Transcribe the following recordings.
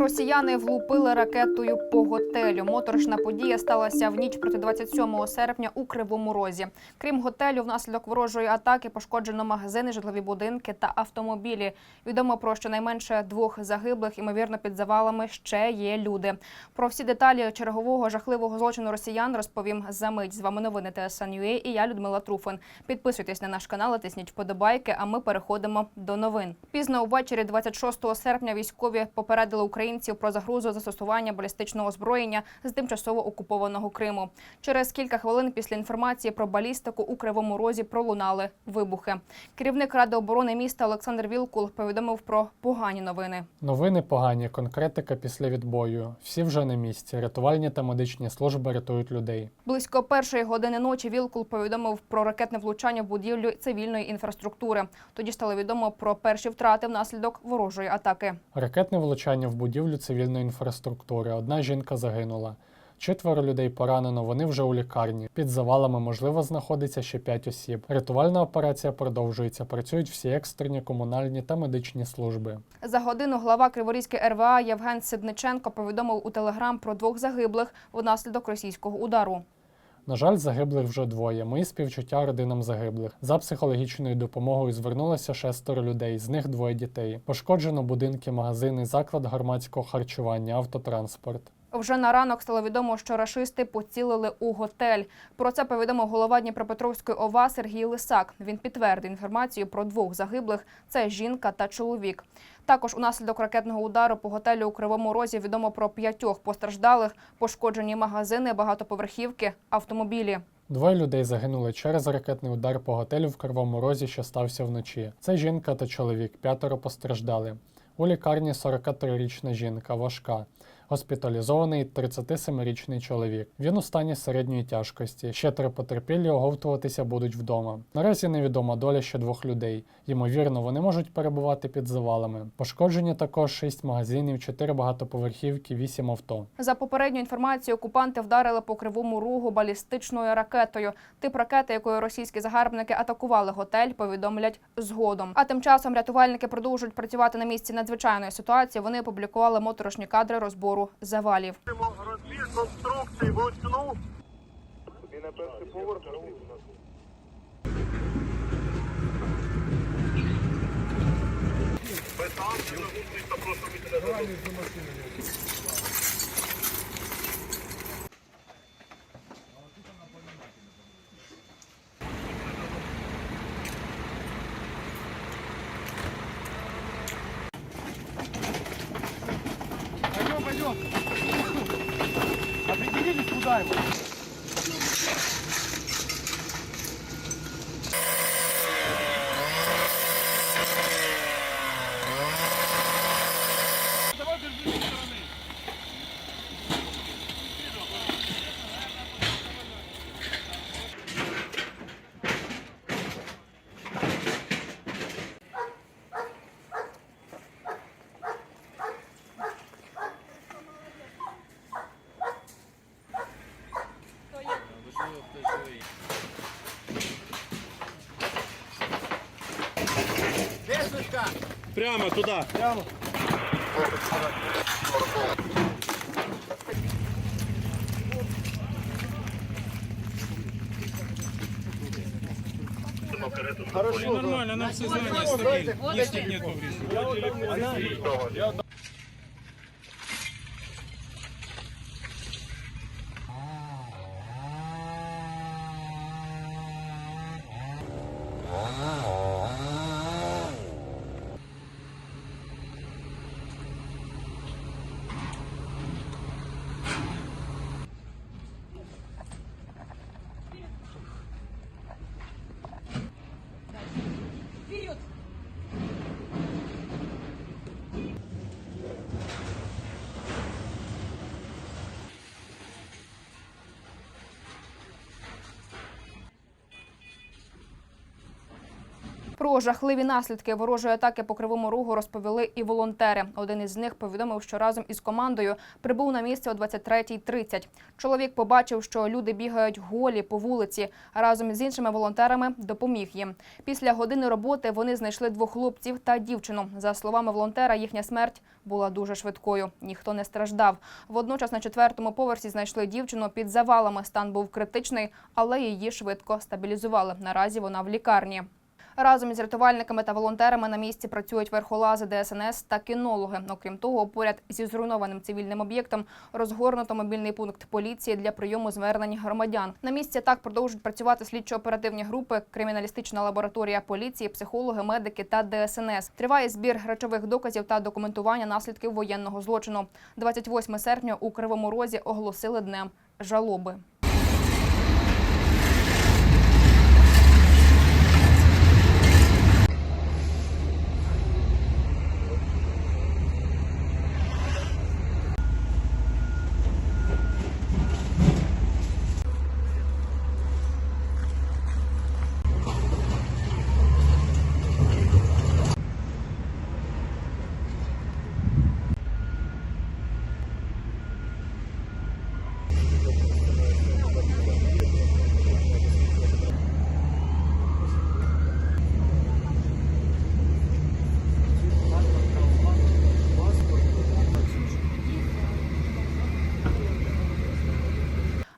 Росіяни влупили ракетою по готелю. Моторошна подія сталася в ніч проти 27 серпня у Кривому Розі. Крім готелю, внаслідок ворожої атаки пошкоджено магазини, житлові будинки та автомобілі. Відомо про щонайменше двох загиблих. Ймовірно, під завалами ще є люди. Про всі деталі чергового жахливого злочину росіян розповім за мить. З вами новини ТСНЮА і я Людмила Труфин. Підписуйтесь на наш канал, тисніть вподобайки. А ми переходимо до новин. Пізно увечері, 26 серпня, військові попередили українців про загрозу застосування балістичного озброєння з тимчасово окупованого Криму. Через кілька хвилин після інформації про балістику у Кривому Розі пролунали вибухи. Керівник ради оборони міста Олександр Вілкул повідомив про погані новини. Новини погані, конкретика після відбою. Всі вже на місці. Рятувальні та медичні служби рятують людей. Близько першої години ночі Вілкул повідомив про ракетне влучання в будівлю цивільної інфраструктури. Тоді стало відомо про перші втрати внаслідок ворожої атаки. Ракетне влучання в будівлю цивільної інфраструктури. Одна жінка загинула. Четверо людей поранено, вони вже у лікарні. Під завалами, можливо, знаходиться ще п'ять осіб. Рятувальна операція продовжується. Працюють всі екстрені, комунальні та медичні служби. За годину глава Криворізької РВА Євген Сидниченко повідомив у телеграм про двох загиблих внаслідок російського удару. На жаль, загиблих вже двоє. Мої співчуття родинам загиблих. За психологічною допомогою звернулося шестеро людей, з них двоє дітей. Пошкоджено будинки, магазини, заклад громадського харчування, автотранспорт. Вже на ранок стало відомо, що рашисти поцілили у готель. Про це повідомив голова Дніпропетровської ОВА Сергій Лисак. Він підтвердив інформацію про двох загиблих: це жінка та чоловік. Також унаслідок ракетного удару по готелю у Кривому Розі відомо про п'ятьох постраждалих, пошкоджені магазини, багатоповерхівки, автомобілі. Двоє людей загинули через ракетний удар по готелю в Кривому Розі, що стався вночі. Це жінка та чоловік, п'ятеро постраждали. У лікарні 43-річна жінка, важка. Госпіталізований 37-річний чоловік. Він у стані середньої тяжкості. Ще три потерпілі оговтуватися будуть вдома. Наразі невідома доля ще двох людей. Ймовірно, вони можуть перебувати під завалами. Пошкоджені також 6 магазинів, 4 багатоповерхівки, 8 авто. За попередньою інформацією, окупанти вдарили по кривому ругу балістичною ракетою. Тип ракети, якою російські загарбники атакували готель, повідомлять згодом. А тим часом рятувальники продовжують працювати на місці надзвичайної ситуації. Вони опублікували моторошні кадри розбору завалів. Розбір конструкції вручну. Тобі на перший поверх. Пойдем, subscribers. Прямо туда. Прямо. Хорошо, Нормально, нам все знания стабильно. Если нет повреждений. Про жахливі наслідки ворожої атаки по кривому рогу розповіли і волонтери. Один із них повідомив, що разом із командою прибув на місце о 23.30. Чоловік побачив, що люди бігають голі по вулиці. Разом з іншими волонтерами допоміг їм. Після години роботи вони знайшли двох хлопців та дівчину. За словами волонтера, їхня смерть була дуже швидкою. Ніхто не страждав. Водночас на четвертому поверсі знайшли дівчину під завалами. Стан був критичний, але її швидко стабілізували. Наразі вона в лікарні. Разом із рятувальниками та волонтерами на місці працюють верхолази ДСНС та кінологи. Окрім того, поряд зі зруйнованим цивільним об'єктом розгорнуто мобільний пункт поліції для прийому звернень громадян. На місці так продовжують працювати слідчо-оперативні групи, криміналістична лабораторія поліції, психологи, медики та ДСНС. Триває збір речових доказів та документування наслідків воєнного злочину. 28 серпня у Кривому Розі оголосили днем жалоби.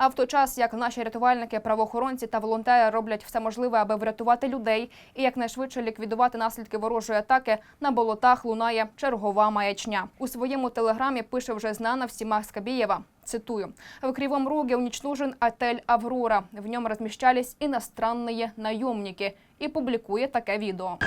А в той час, як наші рятувальники, правоохоронці та волонтери роблять все можливе, аби врятувати людей і якнайшвидше ліквідувати наслідки ворожої атаки, на болотах лунає чергова маячня. У своєму телеграмі пише вже знана всіма Скабієва. Цитую: в Кривом Роге уничтожен отель Аврора. В нем размещались иностранные наемники. І публікує таке відео.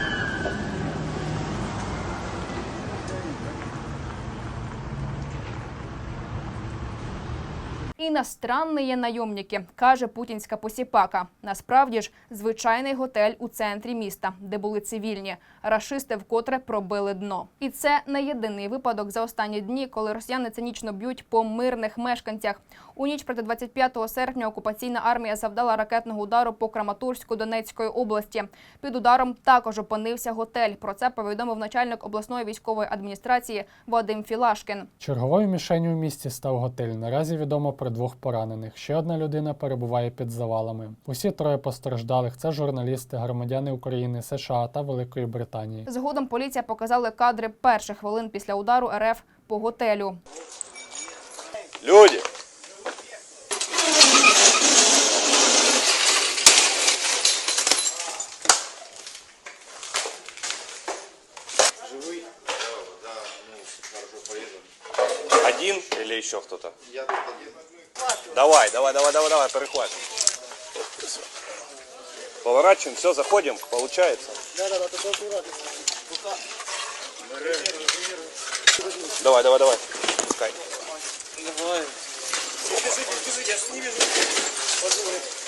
Іностранні найомники, каже путінська посіпака. Насправді ж звичайний готель у центрі міста, де були цивільні. Рашисти вкотре пробили дно. І це не єдиний випадок за останні дні, коли росіяни цинічно б'ють по мирних мешканцях. У ніч проти 25 серпня окупаційна армія завдала ракетного удару по Краматорську Донецької області. Під ударом також опинився готель. Про це повідомив начальник обласної військової адміністрації Вадим Філашкін. Черговою мішенью у місті став готель. Наразі відомо про двох поранених. Ще одна людина перебуває під завалами. Усі троє постраждалих це журналісти, громадяни України, США та Великої Британії. Згодом поліція показали кадри перших хвилин після удару РФ по готелю. Люди! Один или еще кто-то? Я тут один. Давай, давай, давай, давай, давай, перехватим. Поворачиваем, все, заходим, получается. Давай, давай, давай. Пускай. Давай. Держи, держи, я с ними. Подумай.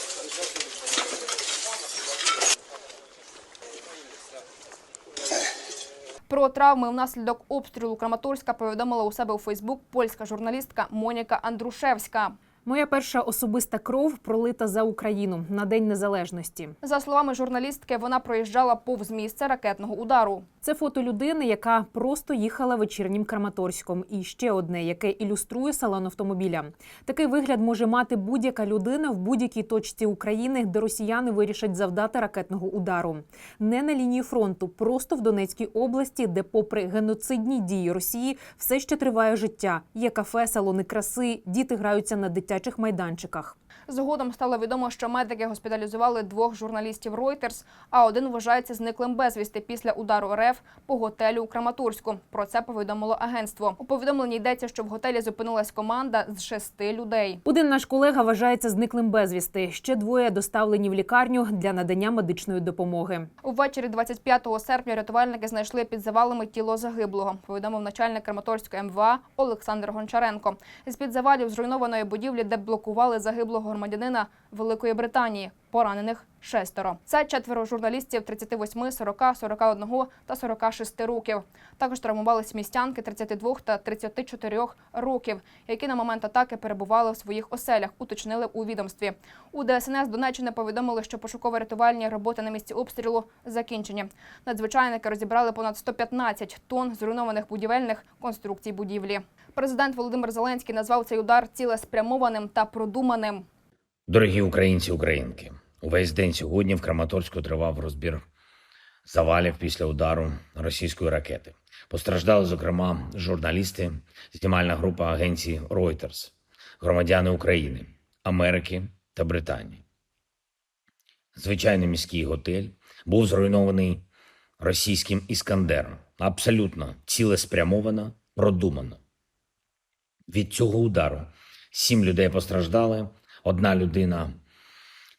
Про травми внаслідок обстрілу Краматорська повідомила у себе у Фейсбук польська журналістка Моніка Андрушевська. Моя перша особиста кров пролита за Україну на День Незалежності. За словами журналістки, вона проїжджала повз місце ракетного удару. Це фото людини, яка просто їхала вечірнім Краматорськом. І ще одне, яке ілюструє салон автомобіля. Такий вигляд може мати будь-яка людина в будь-якій точці України, де росіяни вирішать завдати ракетного удару. Не на лінії фронту, просто в Донецькій області, де, попри геноцидні дії Росії, все ще триває життя. Є кафе, салони краси, діти граються на дитячих майданчиках. Згодом стало відомо, що медики госпіталізували двох журналістів Reuters, а один вважається зниклим безвісти після удару РФ по готелю у Краматорську. Про це повідомило агентство. У повідомленні йдеться, що в готелі зупинилась команда з шести людей. Один наш колега вважається зниклим безвісти. Ще двоє доставлені в лікарню для надання медичної допомоги. Увечері 25 серпня рятувальники знайшли під завалами тіло загиблого. Повідомив начальник Краматорської МВА Олександр Гончаренко. З під завалів зруйнованої будівлі, де блокували загиблого громадянина Великої Британії. поранених шестеро. Це четверо журналістів 38, 40, 41 та 46 років. Також травмувались містянки 32 та 34 років, які на момент атаки перебували в своїх оселях, уточнили у відомстві. У ДСНС Донеччини повідомили, що пошуково-рятувальні роботи на місці обстрілу закінчені. Надзвичайники розібрали понад 115 тонн зруйнованих будівельних конструкцій будівлі. Президент Володимир Зеленський назвав цей удар цілеспрямованим та продуманим. Дорогі українці, українки, увесь день сьогодні в Краматорську тривав розбір завалів після удару російської ракети. Постраждали, зокрема, журналісти, знімальна група агенції Reuters, громадяни України, Америки та Британії. Звичайний міський готель був зруйнований російським іскандером. Абсолютно цілеспрямовано, продумано. Від цього удару сім людей постраждали, одна людина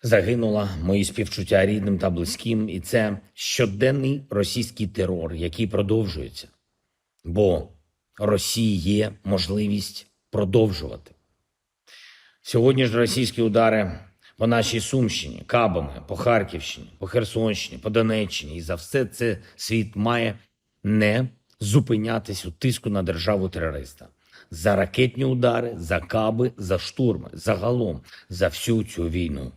загинула. Мої співчуття рідним та близьким, і це щоденний російський терор, який продовжується. Бо Росії є можливість продовжувати. Сьогодні ж російські удари по нашій Сумщині, Кабами, по Харківщині, по Херсонщині, по Донеччині. І за все це світ має не зупинятись у тиску на державу терориста. За ракетні удари, за каби, за штурми, загалом за всю цю війну.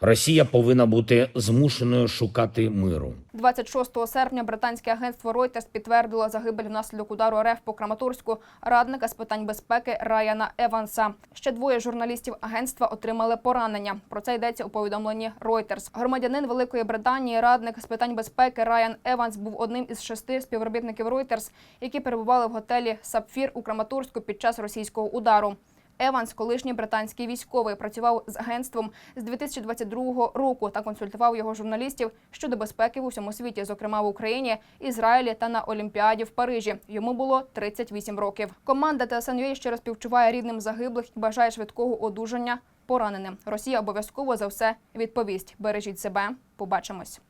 Росія повинна бути змушеною шукати миру. 26 серпня британське агентство Reuters підтвердило загибель внаслідок удару РФ по Краматорську радника з питань безпеки Райана Еванса. Ще двоє журналістів агентства отримали поранення. Про це йдеться у повідомленні Reuters. Громадянин Великої Британії, радник з питань безпеки Райан Еванс був одним із шести співробітників Reuters, які перебували в готелі Сапфір у Краматорську під час російського удару. Еванс, колишній британський військовий, працював з агентством з 2022 року та консультував його журналістів щодо безпеки в усьому світі, зокрема в Україні, Ізраїлі та на Олімпіаді в Парижі. Йому було 38 років. Команда ТСНЮА щиро співчуває рідним загиблих і бажає швидкого одужання пораненим. Росія обов'язково за все відповість. Бережіть себе. Побачимось.